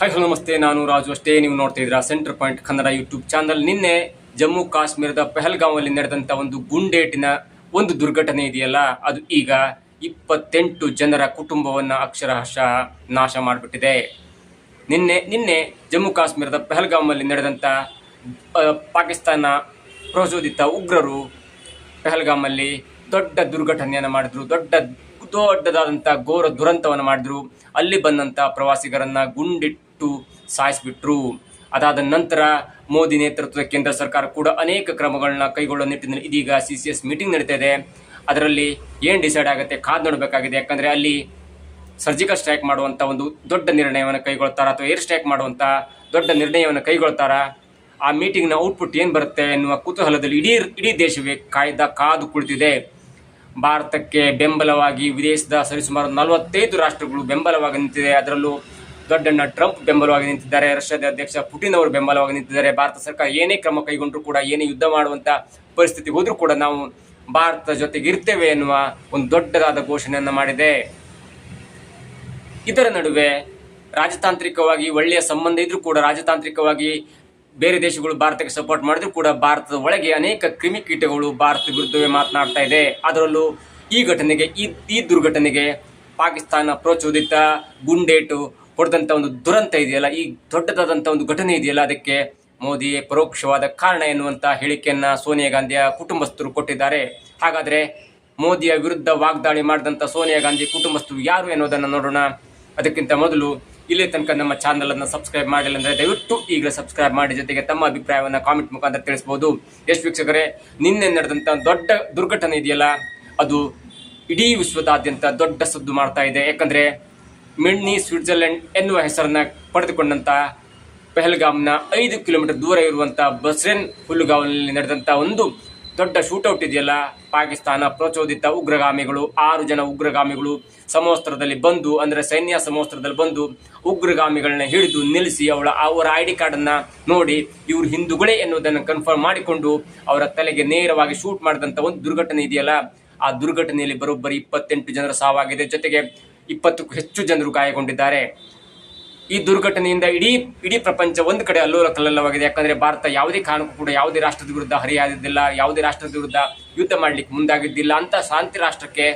Hi hello, ನಮಸ್ತೆ. ನಾನು ರಾಜು ಅಷ್ಟೇ. ನೀವು ನೋಡ್ತಾ ಇದ್ದೀರಾ centre point Kannada YouTube channel ನಿನ್ನೆ ಜಮ್ಮು ಕಾಶ್ಮೀರದ ಪೆಹಲ್ಗಾಂವಲ್ಲಿ ನಡೆದಂಥ ಒಂದು ಗುಂಡೇಟಿನ ಒಂದು ದುರ್ಘಟನೆ ಇದೆಯಲ್ಲ, ಅದು ಈಗ ಇಪ್ಪತ್ತೆಂಟು ಜನರ ಕುಟುಂಬವನ್ನು ಅಕ್ಷರಶಃ ನಾಶ ಮಾಡಿಬಿಟ್ಟಿದೆ. ನಿನ್ನೆ ನಿನ್ನೆ ಜಮ್ಮು ಕಾಶ್ಮೀರದ ಪಹಲ್ಗಾಮಲ್ಲಿ ನಡೆದಂಥ ಪಾಕಿಸ್ತಾನ ಪ್ರಚೋದಿತ ಉಗ್ರರು ಪಹಲ್ಗಾಮಲ್ಲಿ ದೊಡ್ಡ ದುರ್ಘಟನೆಯನ್ನು ಮಾಡಿದ್ರು. ದೊಡ್ಡ ದೊಡ್ಡದಾದಂಥ ಘೋರ ದುರಂತವನ್ನು ಮಾಡಿದ್ರು. ಅಲ್ಲಿ ಬಂದಂಥ ಪ್ರವಾಸಿಗರನ್ನ ಗುಂಡಿಟ್ಟು ಸಾಯಿಸಿಬಿಟ್ರು. ಅದಾದ ನಂತರ ಮೋದಿ ನೇತೃತ್ವದ ಕೇಂದ್ರ ಸರ್ಕಾರ ಕೂಡ ಅನೇಕ ಕ್ರಮಗಳನ್ನ ಕೈಗೊಳ್ಳುವ ನಿಟ್ಟಿನಲ್ಲಿ ಇದೀಗ ಸಿ ಸಿ ಎಸ್ ಮೀಟಿಂಗ್ ನಡೀತಾ ಇದೆ. ಅದರಲ್ಲಿ ಏನು ಡಿಸೈಡ್ ಆಗುತ್ತೆ, ಕಾದು ನೋಡಬೇಕಾಗಿದೆ. ಯಾಕಂದರೆ ಅಲ್ಲಿ ಸರ್ಜಿಕಲ್ ಸ್ಟ್ರೈಕ್ ಮಾಡುವಂಥ ಒಂದು ದೊಡ್ಡ ನಿರ್ಣಯವನ್ನು ಕೈಗೊಳ್ತಾರ ಅಥವಾ ಏರ್ ಸ್ಟ್ರೈಕ್ ಮಾಡುವಂಥ ದೊಡ್ಡ ನಿರ್ಣಯವನ್ನು ಕೈಗೊಳ್ತಾರ? ಆ ಮೀಟಿಂಗ್ನ ಔಟ್ಪುಟ್ ಏನು ಬರುತ್ತೆ ಎನ್ನುವ ಕುತೂಹಲದಲ್ಲಿ ಇಡೀ ಇಡೀ ದೇಶವೇ ಕಾಯ್ದ, ಕಾದು ಕುಳಿತಿದೆ. ಭಾರತಕ್ಕೆ ಬೆಂಬಲವಾಗಿ ವಿದೇಶದ ಸರಿಸುಮಾರು ನಲವತ್ತೈದು ರಾಷ್ಟ್ರಗಳು ಬೆಂಬಲವಾಗಿ ನಿಂತಿದೆ. ಅದರಲ್ಲೂ ದೊಡ್ಡಣ್ಣ ಟ್ರಂಪ್ ಬೆಂಬಲವಾಗಿ ನಿಂತಿದ್ದಾರೆ. ರಷ್ಯಾದ ಅಧ್ಯಕ್ಷ ಪುಟಿನ್ ಅವರು ಬೆಂಬಲವಾಗಿ ನಿಂತಿದ್ದಾರೆ. ಭಾರತ ಸರ್ಕಾರ ಏನೇ ಕ್ರಮ ಕೈಗೊಂಡರೂ ಕೂಡ, ಏನೇ ಯುದ್ಧ ಮಾಡುವಂಥ ಪರಿಸ್ಥಿತಿ ಹೋದರೂ ಕೂಡ ನಾವು ಭಾರತದ ಜೊತೆಗೆ ಇರ್ತೇವೆ ಎನ್ನುವ ಒಂದು ದೊಡ್ಡದಾದ ಘೋಷಣೆಯನ್ನು ಮಾಡಿದೆ. ಇದರ ನಡುವೆ ರಾಜತಾಂತ್ರಿಕವಾಗಿ ಒಳ್ಳೆಯ ಸಂಬಂಧ ಇದ್ರೂ ಕೂಡ, ರಾಜತಾಂತ್ರಿಕವಾಗಿ ಬೇರೆ ದೇಶಗಳು ಭಾರತಕ್ಕೆ ಸಪೋರ್ಟ್ ಮಾಡಿದ್ರು ಕೂಡ ಭಾರತದ ಒಳಗೆ ಅನೇಕ ಕ್ರಿಮಿಕೀಟಗಳು ಭಾರತ ವಿರುದ್ಧವೇ ಮಾತನಾಡ್ತಾ ಇದೆ. ಅದರಲ್ಲೂ ಈ ಘಟನೆಗೆ, ಈ ಈ ದುರ್ಘಟನೆಗೆ ಪಾಕಿಸ್ತಾನ ಪ್ರಚೋದಿತ, ಗುಂಡೇಟು ಹೊಡೆದಂಥ ಒಂದು ದುರಂತ ಇದೆಯಲ್ಲ, ಈ ದೊಡ್ಡದಾದಂಥ ಒಂದು ಘಟನೆ ಇದೆಯಲ್ಲ, ಅದಕ್ಕೆ ಮೋದಿ ಪರೋಕ್ಷವಾದ ಕಾರಣ ಎನ್ನುವಂಥ ಹೇಳಿಕೆಯನ್ನ ಸೋನಿಯಾ ಗಾಂಧಿಯ ಕುಟುಂಬಸ್ಥರು ಕೊಟ್ಟಿದ್ದಾರೆ. ಹಾಗಾದರೆ ಮೋದಿಯ ವಿರುದ್ಧ ವಾಗ್ದಾಳಿ ಮಾಡಿದಂಥ ಸೋನಿಯಾ ಗಾಂಧಿ ಕುಟುಂಬಸ್ಥರು ಯಾರು ಎನ್ನುವುದನ್ನು ನೋಡೋಣ. ಅದಕ್ಕಿಂತ ಮೊದಲು ಇಲ್ಲಿ ತನಕ ನಮ್ಮ ಚಾನಲನ್ನು ಸಬ್ಸ್ಕ್ರೈಬ್ ಮಾಡಿಲ್ಲ ಅಂದ್ರೆ ದಯವಿಟ್ಟು ಈಗಲೇ ಸಬ್ಸ್ಕ್ರೈಬ್ ಮಾಡಿ, ಜೊತೆಗೆ ತಮ್ಮ ಅಭಿಪ್ರಾಯವನ್ನು ಕಾಮೆಂಟ್ ಮುಖಾಂತರ ತಿಳಿಸಬಹುದು ಎಷ್ಟು ವೀಕ್ಷಕರೇ, ನಿನ್ನೆ ನಡೆದಂಥ ದೊಡ್ಡ ದುರ್ಘಟನೆ ಇದೆಯಲ್ಲ, ಅದು ಇಡೀ ವಿಶ್ವದಾದ್ಯಂತ ದೊಡ್ಡ ಸದ್ದು ಮಾಡ್ತಾ ಇದೆ. ಯಾಕಂದ್ರೆ ಮಿಡ್ನಿ, ಸ್ವಿಟ್ಜರ್ಲೆಂಡ್ ಎನ್ನುವ ಹೆಸರನ್ನ ಪಡೆದುಕೊಂಡಂತ ಪೆಹಲ್ಗಾಮ್ನ ಐದು ಕಿಲೋಮೀಟರ್ ದೂರ ಇರುವಂತ ಬಸ್ರೆನ್ ಹುಲ್ಲುಗಾವಲಿನಲ್ಲಿ ನಡೆದಂತ ಒಂದು ದೊಡ್ಡ ಶೂಟೌಟ್ ಇದೆಯಲ್ಲ? ಪಾಕಿಸ್ತಾನ ಪ್ರಚೋದಿತ ಉಗ್ರಗಾಮಿಗಳು, ಆರು ಜನ ಉಗ್ರಗಾಮಿಗಳು ಸಮವಸ್ತ್ರದಲ್ಲಿ ಬಂದು, ಅಂದರೆ ಸೈನ್ಯ ಸಮವಸ್ತ್ರದಲ್ಲಿ ಬಂದು ಉಗ್ರಗಾಮಿಗಳನ್ನ ಹಿಡಿದು ನಿಲ್ಲಿಸಿ ಅವಳ, ಅವರ ಐ ಡಿ ಕಾರ್ಡನ್ನು ನೋಡಿ ಇವರು ಹಿಂದೂಗಳೇ ಎನ್ನುವುದನ್ನು ಕನ್ಫರ್ಮ್ ಮಾಡಿಕೊಂಡು ಅವರ ತಲೆಗೆ ನೇರವಾಗಿ ಶೂಟ್ ಮಾಡಿದಂಥ ಒಂದು ದುರ್ಘಟನೆ ಇದೆಯಲ್ಲ? ಆ ದುರ್ಘಟನೆಯಲ್ಲಿ ಬರೋಬ್ಬರಿ ಇಪ್ಪತ್ತೆಂಟು ಜನರ ಸಾವಾಗಿದೆ. ಜೊತೆಗೆ ಇಪ್ಪತ್ತಕ್ಕೂ ಹೆಚ್ಚು ಜನರು ಗಾಯಗೊಂಡಿದ್ದಾರೆ. ಈ ದುರ್ಘಟನೆಯಿಂದ ಇಡೀ ಇಡೀ ಪ್ರಪಂಚ ಒಂದು ಕಡೆ ಅಲ್ಲೋಲ ಕಲ್ಲಲ್ಲವಾಗಿದೆ ಯಾಕಂದ್ರೆ ಭಾರತ ಯಾವುದೇ ಕಾರಣಕ್ಕೂ ಕೂಡ ಯಾವುದೇ ರಾಷ್ಟ್ರದ ವಿರುದ್ಧ ಹರಿಯಾದಿದ್ದಿಲ್ಲ, ಯಾವುದೇ ರಾಷ್ಟ್ರದ ವಿರುದ್ಧ ಯುದ್ಧ ಮಾಡಲಿಕ್ಕೆ ಮುಂದಾಗಿದ್ದಿಲ್ಲ. ಅಂತ ಶಾಂತಿ ರಾಷ್ಟ್ರಕ್ಕೆ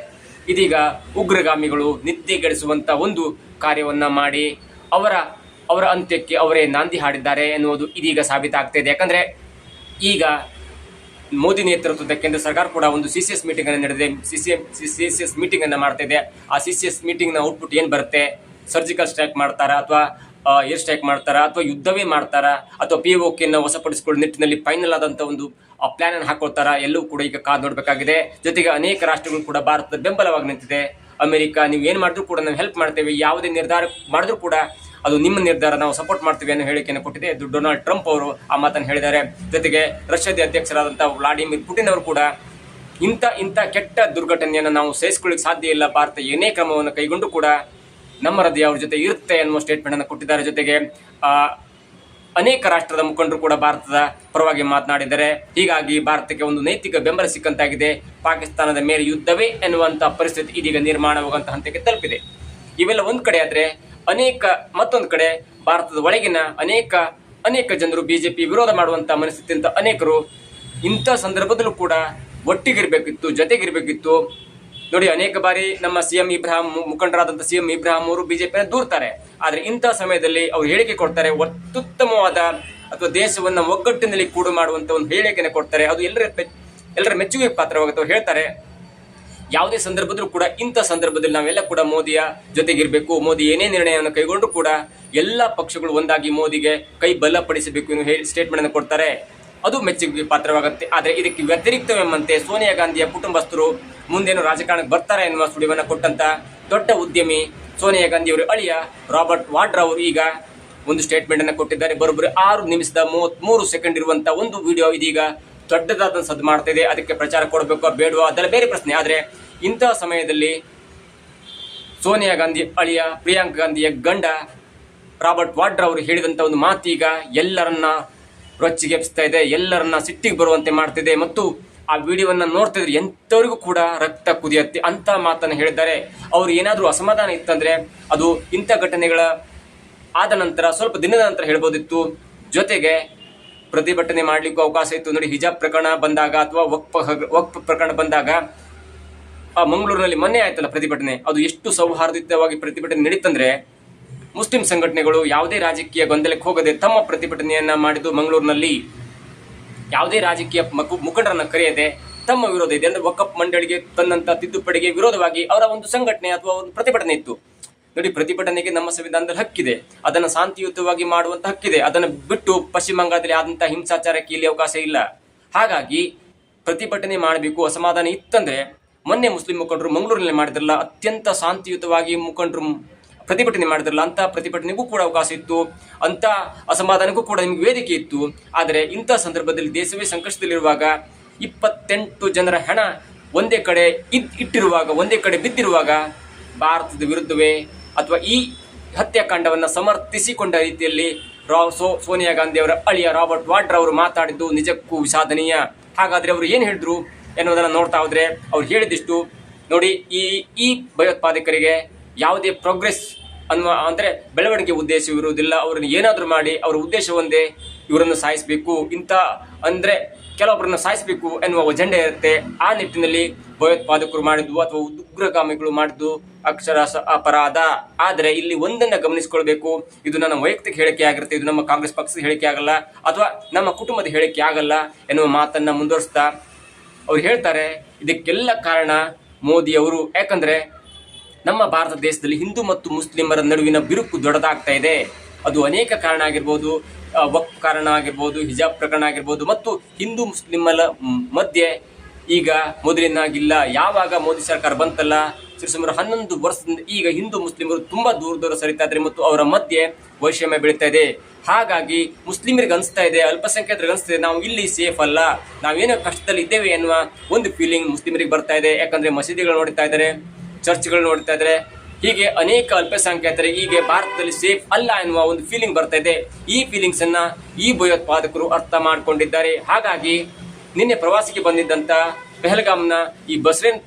ಇದೀಗ ಉಗ್ರಗಾಮಿಗಳು ನಿದ್ದೆಗೆಡಿಸುವಂತ ಒಂದು ಕಾರ್ಯವನ್ನ ಮಾಡಿ ಅವರ ಅವರ ಅಂತ್ಯಕ್ಕೆ ಅವರೇ ನಾಂದಿ ಹಾಡಿದ್ದಾರೆ ಎನ್ನುವುದು ಇದೀಗ ಸಾಬೀತಾಗ್ತಾ ಇದೆ. ಯಾಕಂದ್ರೆ ಈಗ ಮೋದಿ ನೇತೃತ್ವದ ಕೇಂದ್ರ ಸರ್ಕಾರ ಕೂಡ ಒಂದು ಸಿ ಸಿ ಎಸ್ ಮೀಟಿಂಗ್ ಅನ್ನು ನಡೆದಿದೆ. C C C C S meeting ಅನ್ನು ಮಾಡ್ತಾ ಇದೆ. ಆ ಸಿ ಸಿ ಎಸ್ ಮೀಟಿಂಗ್ನ ಔಟ್ಪುಟ್ ಏನು ಬರುತ್ತೆ? ಸರ್ಜಿಕಲ್ ಸ್ಟ್ರೈಕ್ ಮಾಡ್ತಾರಾ ಅಥವಾ ಏರ್ ಸ್ಟ್ರೈಕ್ ಮಾಡ್ತಾರಾ ಅಥವಾ ಯುದ್ಧವೇ ಮಾಡ್ತಾರಾ ಅಥವಾ ಪಿ ನ ವಶಪಡಿಸಿಕೊಳ್ಳುವ ನಿಟ್ಟಿನಲ್ಲಿ ಫೈನಲ್ ಆದಂಥ ಒಂದು ಪ್ಲಾನ್ ಅನ್ನು ಹಾಕೊಳ್ತಾರಾ? ಎಲ್ಲವೂ ಕೂಡ ಈಗ ಕಾದು ನೋಡಬೇಕಾಗಿದೆ. ಜೊತೆಗೆ ಅನೇಕ ರಾಷ್ಟ್ರಗಳು ಕೂಡ ಭಾರತದ ಬೆಂಬಲವಾಗಿ ನಿಂತಿದೆ. ಅಮೆರಿಕ, ನೀವು ಏನು ಮಾಡಿದ್ರು ಕೂಡ ನಾವು ಹೆಲ್ಪ್ ಮಾಡ್ತೇವೆ. ಯಾವುದೇ ನಿರ್ಧಾರ ಮಾಡಿದ್ರು ಕೂಡ ಅದು ನಿಮ್ಮ ನಿರ್ಧಾರ, ನಾವು ಸಪೋರ್ಟ್ ಮಾಡ್ತೀವಿ ಅನ್ನೋ ಹೇಳಿಕೆಯನ್ನು ಕೊಟ್ಟಿದೆ ಡೊನಾಲ್ಡ್ ಟ್ರಂಪ್ ಅವರು ಆ ಮಾತನ್ನು ಹೇಳಿದ್ದಾರೆ. ಜೊತೆಗೆ ರಷ್ಯಾದ ಅಧ್ಯಕ್ಷರಾದಂಥ ವ್ಲಾಡಿಮಿರ್ ಪುಟಿನ್ ಅವರು ಕೂಡ ಇಂಥ ಇಂಥ ಕೆಟ್ಟ ದುರ್ಘಟನೆಯನ್ನು ನಾವು ಸಹಿಸಿಕೊಳ್ಳಿಕ್ಕೆ ಸಾಧ್ಯ ಇಲ್ಲ, ಭಾರತ ಏನೇ ಕ್ರಮವನ್ನು ಕೈಗೊಂಡು ಕೂಡ ನಮ್ಮ ಹೃದಯ ಅವ್ರ ಜೊತೆ ಇರುತ್ತೆ ಅನ್ನುವ ಸ್ಟೇಟ್ಮೆಂಟ್ ಅನ್ನು ಕೊಟ್ಟಿದ್ದಾರೆ. ಜೊತೆಗೆ ಅನೇಕ ರಾಷ್ಟ್ರದ ಮುಖಂಡರು ಕೂಡ ಭಾರತದ ಪರವಾಗಿ ಮಾತನಾಡಿದ್ದಾರೆ. ಹೀಗಾಗಿ ಭಾರತಕ್ಕೆ ಒಂದು ನೈತಿಕ ಬೆಂಬಲ ಸಿಕ್ಕಂತಾಗಿದೆ. ಪಾಕಿಸ್ತಾನದ ಮೇಲೆ ಯುದ್ಧವೇ ಎನ್ನುವಂಥ ಪರಿಸ್ಥಿತಿ ಇದೀಗ ನಿರ್ಮಾಣವಾಗುವಂಥ ಹಂತಕ್ಕೆ ತಲುಪಿದೆ. ಇವೆಲ್ಲ ಒಂದು ಕಡೆ ಆದ್ರೆ ಅನೇಕ, ಮತ್ತೊಂದು ಕಡೆ ಭಾರತದ ಒಳಗಿನ ಅನೇಕ ಅನೇಕ ಜನರು ಬಿಜೆಪಿ ವಿರೋಧ ಮಾಡುವಂತ ಮನಸ್ಥಿತಿಯಿಂದ ಅನೇಕರು ಇಂಥ ಸಂದರ್ಭದಲ್ಲೂ ಕೂಡ ಒಟ್ಟಿಗಿರ್ಬೇಕಿತ್ತು, ಜೊತೆಗಿರ್ಬೇಕಿತ್ತು. ನೋಡಿ, ಅನೇಕ ಬಾರಿ ನಮ್ಮ ಸಿಎಂ ಇಬ್ರಾಹಿಂ ಮು- ಮುಖಂಡರಾದಂಥ ಸಿಎಂ ಇಬ್ರಾಹಿಂ ಅವರು ಬಿಜೆಪಿನ ದೂರ್ತಾರೆ. ಆದರೆ ಇಂಥ ಸಮಯದಲ್ಲಿ ಅವರು ಹೇಳಿಕೆ ಕೊಡ್ತಾರೆ, ಅತ್ಯುತ್ತಮವಾದ ಅಥವಾ ದೇಶವನ್ನ ಒಗ್ಗಟ್ಟಿನಲ್ಲಿ ಕೂಡು ಮಾಡುವಂತ ಒಂದು ಹೇಳಿಕೆಯನ್ನು ಕೊಡ್ತಾರೆ. ಅದು ಎಲ್ಲರ ಎಲ್ಲರ ಮೆಚ್ಚುಗೆ ಪಾತ್ರವಾಗುತ್ತೆ ಅವ್ರು ಹೇಳ್ತಾರೆ. ಯಾವುದೇ ಸಂದರ್ಭದಲ್ಲೂ ಕೂಡ ಇಂಥ ಸಂದರ್ಭದಲ್ಲಿ ನಾವೆಲ್ಲ ಕೂಡ ಮೋದಿಯ ಜೊತೆಗಿರಬೇಕು, ಮೋದಿ ಏನೇ ನಿರ್ಣಯವನ್ನು ಕೈಗೊಂಡ್ರು ಕೂಡ ಎಲ್ಲ ಪಕ್ಷಗಳು ಒಂದಾಗಿ ಮೋದಿಗೆ ಕೈ ಬಲಪಡಿಸಬೇಕು ಎಂದು ಹೇಳಿ ಸ್ಟೇಟ್ಮೆಂಟ್ ಅನ್ನು ಕೊಡ್ತಾರೆ. ಅದು ಮೆಚ್ಚುಗೆ ಪಾತ್ರವಾಗುತ್ತೆ. ಆದರೆ ಇದಕ್ಕೆ ವ್ಯತಿರಿಕ್ತವೆಂಬಂತೆ ಸೋನಿಯಾ ಗಾಂಧಿಯ ಕುಟುಂಬಸ್ಥರು ಮುಂದೇನು ರಾಜಕಾರಣಕ್ಕೆ ಬರ್ತಾರೆ ಎನ್ನುವ ಸುಳಿವನ್ನು ಕೊಟ್ಟಂತ ದೊಡ್ಡ ಉದ್ಯಮಿ ಸೋನಿಯಾ ಗಾಂಧಿಯವರ ಅಳಿಯ ರಾಬರ್ಟ್ ವಾಡ್ರಾ ಅವರು ಈಗ ಒಂದು ಸ್ಟೇಟ್ಮೆಂಟ್ ಅನ್ನು ಕೊಟ್ಟಿದ್ದಾರೆ. ಬರೋಬ್ಬರಿ ಆರು ನಿಮಿಷದ ಮೂವತ್ಮೂರು ಸೆಕೆಂಡ್ ಇರುವಂತ ಒಂದು ವಿಡಿಯೋ ಇದೀಗ ದೊಡ್ಡದಾದ ಸದ್ದು ಮಾಡ್ತಾ ಅದಕ್ಕೆ ಪ್ರಚಾರ ಕೊಡಬೇಕು ಬೇಡವಾ? ಅದೆಲ್ಲ ಬೇರೆ ಪ್ರಶ್ನೆ. ಆದರೆ ಇಂತಹ ಸಮಯದಲ್ಲಿ ಸೋನಿಯಾ ಗಾಂಧಿ ಅಳಿಯ ಪ್ರಿಯಾಂಕಾ ಗಾಂಧಿಯ ಗಂಡ ರಾಬರ್ಟ್ ವಾಡ್ರಾ ಅವರು ಹೇಳಿದಂತ ಒಂದು ಮಾತೀಗ ಎಲ್ಲರನ್ನ ರೊಚ್ಚಿಗೆಬ್ಸ್ತಾ ಇದೆ, ಎಲ್ಲರನ್ನ ಸಿಟ್ಟಿಗೆ ಬರುವಂತೆ ಮಾಡ್ತಿದೆ ಮತ್ತು ಆ ವಿಡಿಯೋವನ್ನ ನೋಡ್ತಿದ್ರೆ ಎಂಥವ್ರಿಗೂ ಕೂಡ ರಕ್ತ ಕುದಿಯತ್ತೆ ಅಂತ ಮಾತನ್ನು ಹೇಳಿದ್ದಾರೆ. ಅವ್ರು ಏನಾದರೂ ಅಸಮಾಧಾನ ಇತ್ತಂದ್ರೆ ಅದು ಇಂಥ ಘಟನೆಗಳ ಆದ ನಂತರ, ಸ್ವಲ್ಪ ದಿನದ ನಂತರ ಹೇಳ್ಬೋದಿತ್ತು. ಜೊತೆಗೆ ಪ್ರತಿಭಟನೆ ಮಾಡಲಿಕ್ಕೂ ಅವಕಾಶ ಇತ್ತು. ನೋಡಿ, ಹಿಜಾಬ್ ಪ್ರಕರಣ ಬಂದಾಗ ಅಥವಾ ಹಗ್- ವಕ್ಫ್ ಪ್ರಕರಣ ಬಂದಾಗ ಆ ಮಂಗಳೂರಿನಲ್ಲಿ ಮೊನ್ನೆ ಆಯ್ತಲ್ಲ ಪ್ರತಿಭಟನೆ? ಅದು ಎಷ್ಟು ಸೌಹಾರ್ದಯುತವಾಗಿ ಪ್ರತಿಭಟನೆ ನಡೀತಂದ್ರೆ ಮುಸ್ಲಿಂ ಸಂಘಟನೆಗಳು ಯಾವುದೇ ರಾಜಕೀಯ ಗೊಂದಲಕ್ಕೆ ಹೋಗದೆ ತಮ್ಮ ಪ್ರತಿಭಟನೆಯನ್ನ ಮಾಡಿದ್ದು ಮಂಗಳೂರಿನಲ್ಲಿ. ಯಾವುದೇ ರಾಜಕೀಯ ಮುಖಂಡರನ್ನ ಕರೆಯದೆ ತಮ್ಮ ವಿರೋಧ ಇದೆ. ಅಂದ್ರೆ ವಕಪ್ ಮಂಡಳಿಗೆ ತನ್ನಂತ ತಿದ್ದುಪಡಿಗೆ ವಿರೋಧವಾಗಿ ಅವರ ಒಂದು ಸಂಘಟನೆ ಅಥವಾ ಒಂದು ಪ್ರತಿಭಟನೆ ಇತ್ತು. ನೋಡಿ, ಪ್ರತಿಭಟನೆಗೆ ನಮ್ಮ ಸಂವಿಧಾನದಲ್ಲಿ ಹಕ್ಕಿದೆ. ಅದನ್ನು ಶಾಂತಿಯುತವಾಗಿ ಮಾಡುವಂತ ಹಕ್ಕಿದೆ. ಅದನ್ನು ಬಿಟ್ಟು ಪಶ್ಚಿಮ ಬಂಗಾಳದಲ್ಲಿ ಆದಂತಹ ಹಿಂಸಾಚಾರಕ್ಕೆ ಇಲ್ಲಿ ಅವಕಾಶ ಇಲ್ಲ. ಹಾಗಾಗಿ ಪ್ರತಿಭಟನೆ ಮಾಡಬೇಕು, ಅಸಮಾಧಾನ ಇತ್ತಂದ್ರೆ ಮೊನ್ನೆ ಮುಸ್ಲಿಂ ಮುಖಂಡರು ಮಂಗಳೂರಿನಲ್ಲಿ ಮಾಡಿದ್ರಲ್ಲ, ಅತ್ಯಂತ ಶಾಂತಿಯುತವಾಗಿ ಮುಖಂಡರು ಪ್ರತಿಭಟನೆ ಮಾಡಿದ್ರಲ್ಲ ಅಂತ ಪ್ರತಿಭಟನೆಗೂ ಕೂಡ ಅವಕಾಶ ಇತ್ತು ಅಂತ ಅಸಮಾಧಾನಕ್ಕೂ ಕೂಡ ನಿಮ್ಗೆ ವೇದಿಕೆ ಇತ್ತು. ಆದರೆ ಇಂಥ ಸಂದರ್ಭದಲ್ಲಿ ದೇಶವೇ ಸಂಕಷ್ಟದಲ್ಲಿರುವಾಗ ಇಪ್ಪತ್ತೆಂಟು ಜನರ ಹಣ ಒಂದೇ ಕಡೆ ಇದ್, ಇಟ್ಟಿರುವಾಗ, ಒಂದೇ ಕಡೆ ಬಿದ್ದಿರುವಾಗ ಭಾರತದ ವಿರುದ್ಧವೇ ಅಥವಾ ಈ ಹತ್ಯಾಕಾಂಡವನ್ನು ಸಮರ್ಥಿಸಿಕೊಂಡ ರೀತಿಯಲ್ಲಿ ರಾವ್ ಸೋ, ಸೋನಿಯಾ ಗಾಂಧಿ ಅವರ ಅಳಿಯ ರಾಬರ್ಟ್ ವಾಡ್ರಾ ಅವರು ಮಾತಾಡಿದ್ದು ನಿಜಕ್ಕೂ ವಿಷಾದನೀಯ. ಹಾಗಾದರೆ ಅವರು ಏನು ಹೇಳಿದ್ರು? ಎನ್ನುವುದನ್ನು ನೋಡ್ತಾ ಹೋದ್ರೆ ಅವ್ರು ಹೇಳಿದಿಷ್ಟು ನೋಡಿ ಈ ಈ ಭಯೋತ್ಪಾದಕರಿಗೆ ಯಾವುದೇ ಪ್ರೋಗ್ರೆಸ್ ಅನ್ನುವ ಅಂದರೆ ಬೆಳವಣಿಗೆ ಉದ್ದೇಶವಿರುವುದಿಲ್ಲ ಅವರನ್ನು ಏನಾದರೂ ಮಾಡಿ ಅವರ ಉದ್ದೇಶ ಒಂದೇ ಇವರನ್ನು ಸಾಯಿಸಬೇಕು. ಇಂಥ ಅಂದರೆ ಕೆಲವೊಬ್ಬರನ್ನು ಸಾಯಿಸಬೇಕು ಎನ್ನುವ ಅಜೆಂಡೆ ಇರುತ್ತೆ. ಆ ನಿಟ್ಟಿನಲ್ಲಿ ಭಯೋತ್ಪಾದಕರು ಮಾಡಿದ್ದು ಅಥವಾ ಉಗ್ರಗಾಮಿಗಳು ಮಾಡಿದ್ದು ಅಕ್ಷರಶ ಅಪರಾಧ. ಆದರೆ ಇಲ್ಲಿ ಒಂದನ್ನು ಗಮನಿಸಿಕೊಳ್ಬೇಕು. ಇದು ನನ್ನ ವೈಯಕ್ತಿಕ ಹೇಳಿಕೆ ಆಗಿರುತ್ತೆ. ಇದು ನಮ್ಮ ಕಾಂಗ್ರೆಸ್ ಪಕ್ಷದ ಹೇಳಿಕೆ ಆಗಲ್ಲ ಅಥವಾ ನಮ್ಮ ಕುಟುಂಬದ ಹೇಳಿಕೆ ಆಗಲ್ಲ ಎನ್ನುವ ಮಾತನ್ನು ಮುಂದುವರಿಸ್ತಾ ಅವ್ರು ಹೇಳ್ತಾರೆ, ಇದಕ್ಕೆಲ್ಲ ಕಾರಣ ಮೋದಿ ಅವರು ಯಾಕಂದ್ರೆ ನಮ್ಮ ಭಾರತ ದೇಶದಲ್ಲಿ ಹಿಂದೂ ಮತ್ತು ಮುಸ್ಲಿಮರ ನಡುವಿನ ಬಿರುಕು ದೊಡ್ಡದಾಗ್ತಾ ಇದೆ. ಅದು ಅನೇಕ ಕಾರಣ ಆಗಿರ್ಬೋದು ವಕ್ ಕಾರಣ ಆಗಿರ್ಬೋದು, ಹಿಜಾಬ್ ಪ್ರಕರಣ ಆಗಿರ್ಬೋದು ಮತ್ತು ಹಿಂದೂ ಮುಸ್ಲಿಮ್ಮಲ ಮಧ್ಯೆ ಈಗ ಮೊದಲಿನಾಗಿಲ್ಲ. ಯಾವಾಗ ಮೋದಿ ಸರ್ಕಾರ ಬಂತಲ್ಲ ಸುಮಾರು ಹನ್ನೊಂದು ವರ್ಷದಿಂದ ಈಗ ಹಿಂದೂ ಮುಸ್ಲಿಮರು ತುಂಬಾ ದೂರ ದೂರ ಸರಿತಾ ಇದ್ದಾರೆ ಮತ್ತು ಅವರ ಮಧ್ಯೆ ವೈಷಮ್ಯ ಬೆಳೀತಾ ಇದೆ. ಹಾಗಾಗಿ ಮುಸ್ಲಿಮರಿಗೆ ಅನಿಸ್ತಾ ಇದೆ, ಅಲ್ಪಸಂಖ್ಯಾತರಿಗೆ ಅನಿಸ್ತಿದೆ ನಾವು ಇಲ್ಲಿ ಸೇಫ್ ಅಲ್ಲ ನಾವೇನೋ ಕಷ್ಟದಲ್ಲಿ ಇದ್ದೇವೆ ಎನ್ನುವ ಒಂದು ಫೀಲಿಂಗ್ ಮುಸ್ಲಿಮರಿಗೆ ಬರ್ತಾ ಇದೆ. ಯಾಕಂದ್ರೆ ಮಸೀದಿಗಳು ನೋಡ್ತಾ ಇದ್ದಾರೆ ಚರ್ಚ್ಗಳು ನೋಡ್ತಾ ಇದ್ದಾರೆ. ಹೀಗೆ ಅನೇಕ ಅಲ್ಪಸಂಖ್ಯಾತರಿಗೆ ಹೀಗೆ ಭಾರತದಲ್ಲಿ ಸೇಫ್ ಅಲ್ಲ ಎನ್ನುವ ಒಂದು ಫೀಲಿಂಗ್ ಬರ್ತಾ ಇದೆ. ಈ ಫೀಲಿಂಗ್ಸ್ ಅನ್ನ ಈ ಭಯೋತ್ಪಾದಕರು ಅರ್ಥ ಮಾಡಿಕೊಂಡಿದ್ದಾರೆ. ಹಾಗಾಗಿ ನಿನ್ನೆ ಪ್ರವಾಸಕ್ಕೆ ಬಂದಿದ್ದಂತ ಪೆಹಲ್ಗಾಮ್ನ ಈ ಬಸ್ರೇನ್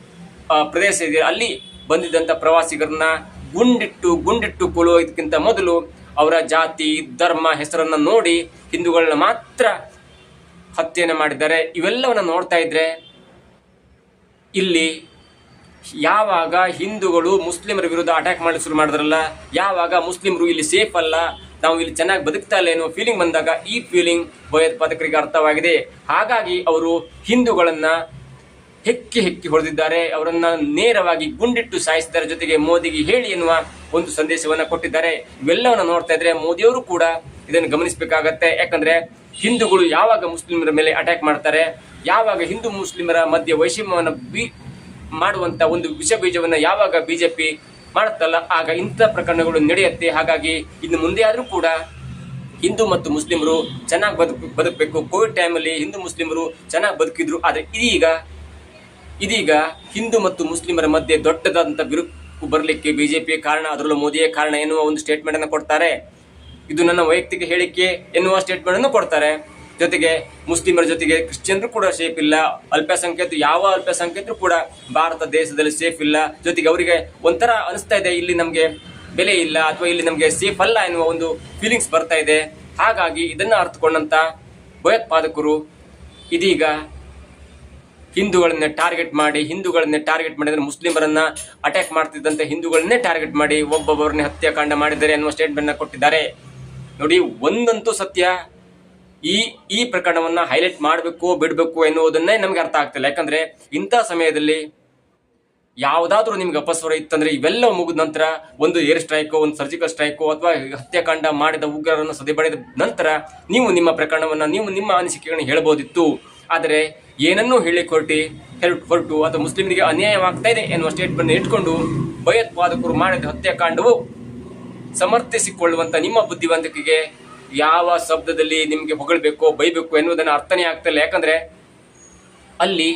ಪ್ರದೇಶ ಇದೆ. ಅಲ್ಲಿ ಬಂದಿದ್ದಂಥ ಪ್ರವಾಸಿಗರನ್ನ ಗುಂಡಿಟ್ಟು ಗುಂಡಿಟ್ಟು ಕೊಲ್ಲುವುದಕ್ಕಿಂತ ಮೊದಲು ಅವರ ಜಾತಿ, ಧರ್ಮ, ಹೆಸರನ್ನ ನೋಡಿ ಹಿಂದೂಗಳನ್ನ ಮಾತ್ರ ಹತ್ಯೆಯನ್ನು ಮಾಡಿದ್ದಾರೆ. ಇವೆಲ್ಲವನ್ನ ನೋಡ್ತಾ ಇದ್ರೆ ಇಲ್ಲಿ ಯಾವಾಗ ಹಿಂದೂಗಳು ಮುಸ್ಲಿಮರ ವಿರುದ್ಧ ಅಟ್ಯಾಕ್ ಮಾಡಲು ಶುರು ಮಾಡಿದ್ರಲ್ಲ, ಯಾವಾಗ ಮುಸ್ಲಿಮರು ಇಲ್ಲಿ ಸೇಫ್ ಅಲ್ಲ, ನಾವು ಇಲ್ಲಿ ಚೆನ್ನಾಗಿ ಬದುಕ್ತಾ ಇಲ್ಲ ಎನ್ನುವ ಫೀಲಿಂಗ್ ಬಂದಾಗ ಈ ಫೀಲಿಂಗ್ ಭಯೋತ್ಪಾದಕರಿಗೆ ಅರ್ಥವಾಗಿದೆ. ಹಾಗಾಗಿ ಅವರು ಹಿಂದೂಗಳನ್ನ ಹೆಕ್ಕಿ ಹೆಕ್ಕಿ ಹೊಡೆದಿದ್ದಾರೆ. ಅವರನ್ನ ನೇರವಾಗಿ ಗುಂಡಿಟ್ಟು ಸಾಯಿಸಿದ್ದಾರೆ ಜೊತೆಗೆ ಮೋದಿಗೆ ಹೇಳಿ ಎನ್ನುವ ಒಂದು ಸಂದೇಶವನ್ನ ಕೊಟ್ಟಿದ್ದಾರೆ. ಇವೆಲ್ಲವನ್ನ ನೋಡ್ತಾ ಇದ್ರೆ ಮೋದಿಯವರು ಕೂಡ ಇದನ್ನು ಗಮನಿಸಬೇಕಾಗತ್ತೆ. ಯಾಕಂದ್ರೆ ಹಿಂದೂಗಳು ಯಾವಾಗ ಮುಸ್ಲಿಮರ ಮೇಲೆ ಅಟ್ಯಾಕ್ ಮಾಡ್ತಾರೆ, ಯಾವಾಗ ಹಿಂದೂ ಮುಸ್ಲಿಮರ ಮಧ್ಯೆ ವೈಷಮ್ಯವನ್ನು ಬಿ ಮಾಡುವಂತ ಒಂದು ವಿಷ ಬೀಜವನ್ನ ಯಾವಾಗ ಬಿಜೆಪಿ ಮಾಡುತ್ತಲ್ಲ ಆಗ ಇಂಥ ಪ್ರಕರಣಗಳು ನಡೆಯುತ್ತೆ. ಹಾಗಾಗಿ ಇನ್ನು ಮುಂದೆ ಆದ್ರೂ ಕೂಡ ಹಿಂದೂ ಮತ್ತು ಮುಸ್ಲಿಮರು ಚೆನ್ನಾಗಿ ಬದುಕು, ಬದುಕಬೇಕು. ಕೋವಿಡ್ ಟೈಮಲ್ಲಿ ಹಿಂದೂ ಮುಸ್ಲಿಮರು ಚೆನ್ನಾಗಿ ಬದುಕಿದ್ರು. ಆದರೆ ಇದೀಗ ಇದೀಗ ಹಿಂದೂ ಮತ್ತು ಮುಸ್ಲಿಮರ ಮಧ್ಯೆ ದೊಡ್ಡದಾದಂಥ ಬಿರುಕು ಬರಲಿಕ್ಕೆ ಬಿಜೆಪಿ ಕಾರಣ, ಅದರಲ್ಲೂ ಮೋದಿಯೇ ಕಾರಣ ಎನ್ನುವ ಒಂದು ಸ್ಟೇಟ್ಮೆಂಟ್ ಅನ್ನು ಕೊಡ್ತಾರೆ. ಇದು ನನ್ನ ವೈಯಕ್ತಿಕ ಹೇಳಿಕೆ ಎನ್ನುವ ಸ್ಟೇಟ್ಮೆಂಟ್ ಅನ್ನು ಕೊಡ್ತಾರೆ. ಜೊತೆಗೆ ಮುಸ್ಲಿಮರ ಜೊತೆಗೆ ಕ್ರಿಶ್ಚಿಯನ್ರು ಕೂಡ ಸೇಫ್ ಇಲ್ಲ, ಅಲ್ಪಸಂಖ್ಯಾತ, ಯಾವ ಅಲ್ಪಸಂಖ್ಯಾತರು ಕೂಡ ಭಾರತ ದೇಶದಲ್ಲಿ ಸೇಫ್ ಇಲ್ಲ. ಜೊತೆಗೆ ಅವರಿಗೆ ಒಂಥರ ಅನಿಸ್ತಾ ಇದೆ, ಇಲ್ಲಿ ನಮಗೆ ಬೆಲೆ ಇಲ್ಲ ಅಥವಾ ಇಲ್ಲಿ ನಮಗೆ ಸೇಫ್ ಅಲ್ಲ ಎನ್ನುವ ಒಂದು ಫೀಲಿಂಗ್ಸ್ ಬರ್ತಾ ಇದೆ. ಹಾಗಾಗಿ ಇದನ್ನು ಅರ್ಥಕೊಂಡಂತ ಭಯೋತ್ಪಾದಕರು ಇದೀಗ ಹಿಂದೂಗಳನ್ನೇ ಟಾರ್ಗೆಟ್ ಮಾಡಿ, ಹಿಂದೂಗಳನ್ನೇ ಟಾರ್ಗೆಟ್ ಮಾಡಿದ್ರೆ ಮುಸ್ಲಿಮರನ್ನ ಅಟ್ಯಾಕ್ ಮಾಡ್ತಿದ್ದಂತೆ ಹಿಂದೂಗಳನ್ನೇ ಟಾರ್ಗೆಟ್ ಮಾಡಿ ಒಬ್ಬೊಬ್ಬರನ್ನೇ ಹತ್ಯಾಕಾಂಡ ಮಾಡಿದ್ದಾರೆ ಅನ್ನುವ ಸ್ಟೇಟ್ಮೆಂಟ್ ಕೊಟ್ಟಿದ್ದಾರೆ. ನೋಡಿ, ಒಂದಂತೂ ಸತ್ಯ, ಈ ಈ ಪ್ರಕರಣವನ್ನ ಹೈಲೈಟ್ ಮಾಡಬೇಕು, ಬಿಡಬೇಕು ಎನ್ನುವುದನ್ನೇ ನಮ್ಗೆ ಅರ್ಥ ಆಗ್ತಿಲ್ಲ. ಯಾಕಂದ್ರೆ ಇಂಥ ಸಮಯದಲ್ಲಿ ಯಾವುದಾದ್ರೂ ನಿಮ್ಗೆ ಅಪಸ್ವರ ಇತ್ತಂದ್ರೆ ಇವೆಲ್ಲ ಮುಗಿದ ನಂತರ ಒಂದು ಏರ್ ಸ್ಟ್ರೈಕೋ ಒಂದು ಸರ್ಜಿಕಲ್ ಸ್ಟ್ರೈಕೋ ಅಥವಾ ಹತ್ಯಾಕಾಂಡ ಮಾಡಿದ ಉಗ್ರರನ್ನು ಸದೆಬಡಿದ ನಂತರ ನೀವು ನಿಮ್ಮ ಪ್ರಕರಣವನ್ನ, ನೀವು ನಿಮ್ಮ ಅನಿಸಿಕೆಗಳನ್ನು ಹೇಳ್ಬೋದಿತ್ತು. ಆದರೆ ಏನನ್ನೂ ಹೇಳಿ ಹೊರಟಿ ಹೆರ್- ಹೊರಟು. ಅಥವಾ ಮುಸ್ಲಿಮರಿಗೆ ಅನ್ಯಾಯವಾಗ್ತಾ ಇದೆ ಎನ್ನುವ ಸ್ಟೇಟ್ಮೆಂಟ್ ಇಟ್ಕೊಂಡು ಭಯೋತ್ಪಾದಕರು ಮಾಡಿದ ಹತ್ಯಾಕಾಂಡವು ಸಮರ್ಥಿಸಿಕೊಳ್ಳುವಂತ ನಿಮ್ಮ ಬುದ್ಧಿವಂತಿಕೆಗೆ ಯಾವ ಶಬ್ದದಲ್ಲಿ ನಿಮಗೆ ಹೊಗಳಬೇಕು, ಬೈಬೇಕು ಎನ್ನುವುದನ್ನು ಅರ್ಥನೇ ಆಗ್ತಿಲ್ಲ ಯಾಕಂದ್ರೆ ಅಲ್ಲಿ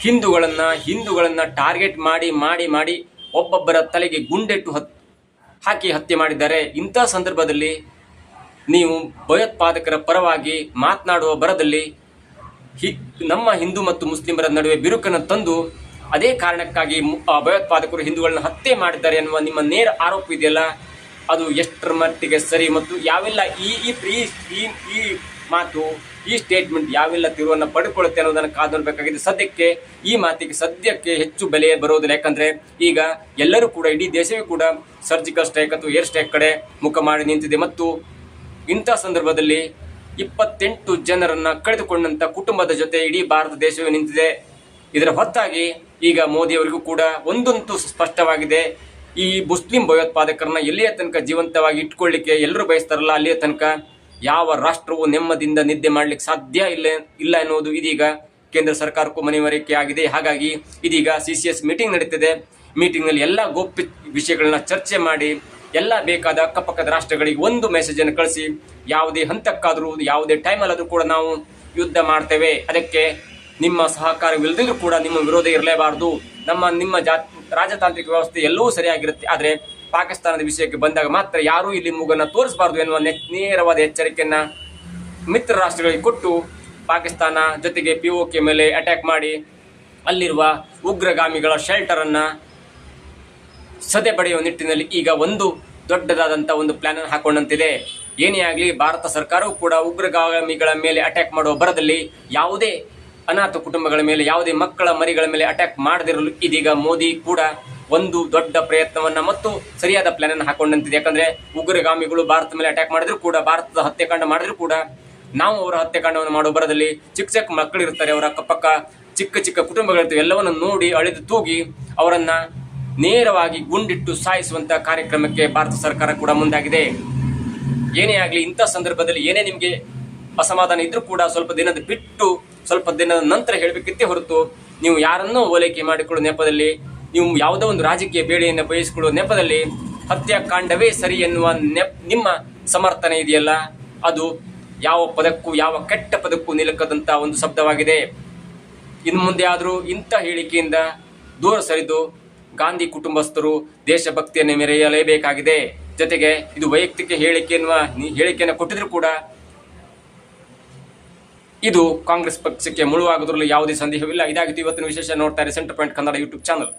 ಹಿಂದೂಗಳನ್ನು ಹಿಂದೂಗಳನ್ನು ಟಾರ್ಗೆಟ್ ಮಾಡಿ ಮಾಡಿ ಮಾಡಿ ಒಬ್ಬೊಬ್ಬರ ತಲೆಗೆ ಗುಂಡೆಟ್ಟು ಹತ್, ಹಾಕಿ ಹತ್ಯೆ ಮಾಡಿದ್ದಾರೆ. ಇಂಥ ಸಂದರ್ಭದಲ್ಲಿ ನೀವು ಭಯೋತ್ಪಾದಕರ ಪರವಾಗಿ ಮಾತನಾಡುವ ಬರದಲ್ಲಿ ಹಿ, ನಮ್ಮ ಹಿಂದೂ ಮತ್ತು ಮುಸ್ಲಿಮರ ನಡುವೆ ಬಿರುಕನ್ನು ತಂದು ಅದೇ ಕಾರಣಕ್ಕಾಗಿ ಭಯೋತ್ಪಾದಕರು ಹಿಂದೂಗಳನ್ನ ಹತ್ಯೆ ಮಾಡಿದ್ದಾರೆ ಎನ್ನುವ ನಿಮ್ಮ ನೇರ ಆರೋಪ ಇದೆಯಲ್ಲ? ಅದು ಎಷ್ಟರ ಮಟ್ಟಿಗೆ ಸರಿ ಮತ್ತು ಯಾವೆಲ್ಲ ಈ ಈ ಈ ಈ ಮಾತು, ಈ ಸ್ಟೇಟ್ಮೆಂಟ್ ಯಾವೆಲ್ಲ ತಿರುವನ್ನು ಪಡ್ಕೊಳ್ಳುತ್ತೆ ಅನ್ನೋದನ್ನು ಕಾದಿರಬೇಕಾಗಿದೆ ಸದ್ಯಕ್ಕೆ ಈ ಮಾತಿಗೆ ಸದ್ಯಕ್ಕೆ ಹೆಚ್ಚು ಬೆಲೆ ಬರೋದಿಲ್ಲ. ಯಾಕಂದರೆ ಈಗ ಎಲ್ಲರೂ ಕೂಡ, ಇಡೀ ದೇಶವೇ ಕೂಡ ಸರ್ಜಿಕಲ್ ಸ್ಟ್ರೈಕ್ ಅಥವಾ ಏರ್ ಸ್ಟ್ರೈಕ್ ಕಡೆ ಮುಖ ಮಾಡಿ ನಿಂತಿದೆ ಮತ್ತು ಇಂಥ ಸಂದರ್ಭದಲ್ಲಿ ಇಪ್ಪತ್ತೆಂಟು ಜನರನ್ನ ಕಳೆದುಕೊಂಡಂತ ಕುಟುಂಬದ ಜೊತೆ ಇಡೀ ಭಾರತ ದೇಶವೇ ನಿಂತಿದೆ. ಇದರ ಹೊತ್ತಾಗಿ ಈಗ ಮೋದಿಯವರಿಗೂ ಕೂಡ ಒಂದಂತೂ ಸ್ಪಷ್ಟವಾಗಿದೆ. ಈ ಮುಸ್ಲಿಂ ಭಯೋತ್ಪಾದಕರನ್ನ ಎಲ್ಲಿಯ ತನಕ ಜೀವಂತವಾಗಿ ಇಟ್ಕೊಳ್ಳಿಕ್ಕೆ ಎಲ್ಲರೂ ಬಯಸ್ತಾರಲ್ಲ, ಅಲ್ಲಿಯ ತನಕ ಯಾವ ರಾಷ್ಟ್ರವು ನೆಮ್ಮದಿಯಿಂದ ನಿದ್ದೆ ಮಾಡ್ಲಿಕ್ಕೆ ಸಾಧ್ಯ ಇಲ್ಲ ಇಲ್ಲ ಎನ್ನುವುದು ಇದೀಗ ಕೇಂದ್ರ ಸರ್ಕಾರಕ್ಕೂ ಮನವರಿಕೆ ಆಗಿದೆ. ಹಾಗಾಗಿ ಇದೀಗ ಸಿ ಸಿ ಎಸ್ ಮೀಟಿಂಗ್ ನಡೀತಿದೆ. ಮೀಟಿಂಗ್ನಲ್ಲಿ ಎಲ್ಲ ಗೋಪ್ಯ ವಿಷಯಗಳನ್ನ ಚರ್ಚೆ ಮಾಡಿ ಎಲ್ಲ ಬೇಕಾದ ಅಕ್ಕಪಕ್ಕದ ರಾಷ್ಟ್ರಗಳಿಗೆ ಒಂದು ಮೆಸೇಜ್ ಅನ್ನು ಕಳಿಸಿ, ಯಾವುದೇ ಹಂತಕ್ಕಾದರೂ, ಯಾವುದೇ ಟೈಮಲ್ಲಾದರೂ ಕೂಡ ನಾವು ಯುದ್ಧ ಮಾಡ್ತೇವೆ. ಅದಕ್ಕೆ ನಿಮ್ಮ ಸಹಕಾರವಿಲ್ಲದಿದ್ರೂ ಕೂಡ ನಿಮ್ಮ ವಿರೋಧ ಇರಲೇಬಾರದು. ನಮ್ಮ, ನಿಮ್ಮ ಜಾ ರಾಜತಾಂತ್ರಿಕ ವ್ಯವಸ್ಥೆ ಎಲ್ಲವೂ ಸರಿಯಾಗಿರುತ್ತೆ. ಆದರೆ ಪಾಕಿಸ್ತಾನದ ವಿಷಯಕ್ಕೆ ಬಂದಾಗ ಮಾತ್ರ ಯಾರೂ ಇಲ್ಲಿ ಮೂಗನ್ನು ತೋರಿಸಬಾರ್ದು ಎನ್ನುವ ನೇರವಾದ ಎಚ್ಚರಿಕೆಯನ್ನು ಮಿತ್ರ ರಾಷ್ಟ್ರಗಳಿಗೆ ಕೊಟ್ಟು ಪಾಕಿಸ್ತಾನ ಜೊತೆಗೆ ಪಿ ಕೆ ಮೇಲೆ ಅಟ್ಯಾಕ್ ಮಾಡಿ, ಅಲ್ಲಿರುವ ಉಗ್ರಗಾಮಿಗಳ ಶೆಲ್ಟರನ್ನು ಸದೆ ಪಡೆಯುವ ನಿಟ್ಟಿನಲ್ಲಿ ಈಗ ಒಂದು ದೊಡ್ಡದಾದಂಥ ಒಂದು ಪ್ಲಾನ್ ಅನ್ನು ಹಾಕೊಂಡಂತಿದೆ. ಏನೇ ಆಗಲಿ, ಭಾರತ ಸರ್ಕಾರವು ಕೂಡ ಉಗ್ರಗಾಮಿಗಳ ಮೇಲೆ ಅಟ್ಯಾಕ್ ಮಾಡುವ ಬರದಲ್ಲಿ ಯಾವುದೇ ಅನಾಥ ಕುಟುಂಬಗಳ ಮೇಲೆ, ಯಾವುದೇ ಮಕ್ಕಳ ಮರಿಗಳ ಮೇಲೆ ಅಟ್ಯಾಕ್ ಮಾಡದಿರಲು ಇದೀಗ ಮೋದಿ ಕೂಡ ಒಂದು ದೊಡ್ಡ ಪ್ರಯತ್ನವನ್ನ ಮತ್ತು ಸರಿಯಾದ ಪ್ಲಾನ್ ಅನ್ನು ಹಾಕೊಂಡಂತಿದೆ. ಯಾಕಂದ್ರೆ ಉಗ್ರಗಾಮಿಗಳು ಭಾರತ ಮೇಲೆ ಅಟ್ಯಾಕ್ ಮಾಡಿದ್ರು ಕೂಡ, ಭಾರತದ ಹತ್ಯೆಕಾಂಡ ಮಾಡಿದ್ರು ಕೂಡ ನಾವು ಅವರ ಹತ್ಯೆಕಾಂಡವನ್ನು ಮಾಡುವ ಬರದಲ್ಲಿ ಚಿಕ್ಕ ಚಿಕ್ಕ ಮಕ್ಕಳಿರ್ತಾರೆ. ಅವರ ಅಕ್ಕಪಕ್ಕ ಚಿಕ್ಕ ಚಿಕ್ಕ ಕುಟುಂಬಗಳಿರ್ತವೆ. ಎಲ್ಲವನ್ನು ನೋಡಿ ಅಳೆದು ತೂಗಿ ಅವರನ್ನ ನೇರವಾಗಿ ಗುಂಡಿಟ್ಟು ಸಾಯಿಸುವಂತಹ ಕಾರ್ಯಕ್ರಮಕ್ಕೆ ಭಾರತ ಸರ್ಕಾರ ಕೂಡ ಮುಂದಾಗಿದೆ. ಏನೇ ಆಗಲಿ ಇಂಥ ಸಂದರ್ಭದಲ್ಲಿ ಏನೇ ನಿಮಗೆ ಅಸಮಾಧಾನ ಇದ್ರೂ ಕೂಡ ಸ್ವಲ್ಪ ದಿನದ ಬಿಟ್ಟು ಸ್ವಲ್ಪ ದಿನದ ನಂತರ ಹೇಳಬೇಕಿತ್ತೇ ಹೊರತು ನೀವು ಯಾರನ್ನೂ ಓಲೈಕೆ ಮಾಡಿಕೊಳ್ಳುವ ನೆಪದಲ್ಲಿ, ನೀವು ಯಾವುದೋ ಒಂದು ರಾಜಕೀಯ ಬೇಳೆಯನ್ನು ಬಯಸಿಕೊಳ್ಳುವ ನೆಪದಲ್ಲಿ ಹತ್ಯಾಕಾಂಡವೇ ಸರಿ ಎನ್ನುವ ನೆಪ್, ನಿಮ್ಮ ಸಮರ್ಥನೆ ಇದೆಯಲ್ಲ? ಅದು ಯಾವ ಪದಕ್ಕೂ, ಯಾವ ಕೆಟ್ಟ ಪದಕ್ಕೂ ನಿಲುಕದಂಥ ಒಂದು ಶಬ್ದವಾಗಿದೆ. ಇನ್ನು ಮುಂದೆ ಆದರೂ ಇಂಥ ಹೇಳಿಕೆಯಿಂದ ದೂರ ಸರಿದು ಗಾಂಧಿ ಕುಟುಂಬಸ್ಥರು ದೇಶಭಕ್ತಿಯನ್ನು ಮೆರೆಯಲೇಬೇಕಾಗಿದೆ. ಜೊತೆಗೆ ಇದು ವೈಯಕ್ತಿಕ ಹೇಳಿಕೆ ಎನ್ನುವ ಹೇಳಿಕೆಯನ್ನು ಕೊಟ್ಟಿದ್ರು ಕೂಡ ಇದು ಕಾಂಗ್ರೆಸ್ ಪಕ್ಷಕ್ಕೆ ಮುಳುವಾಗದ್ರಲ್ಲಿ ಯಾವುದೇ ಸಂದೇಹವಿಲ್ಲ. ಇದಾಗಿತ್ತು ಇವತ್ತಿನ ವಿಶೇಷ ನೋಡ್ತಾರೆ centre point Kannada YouTube channel.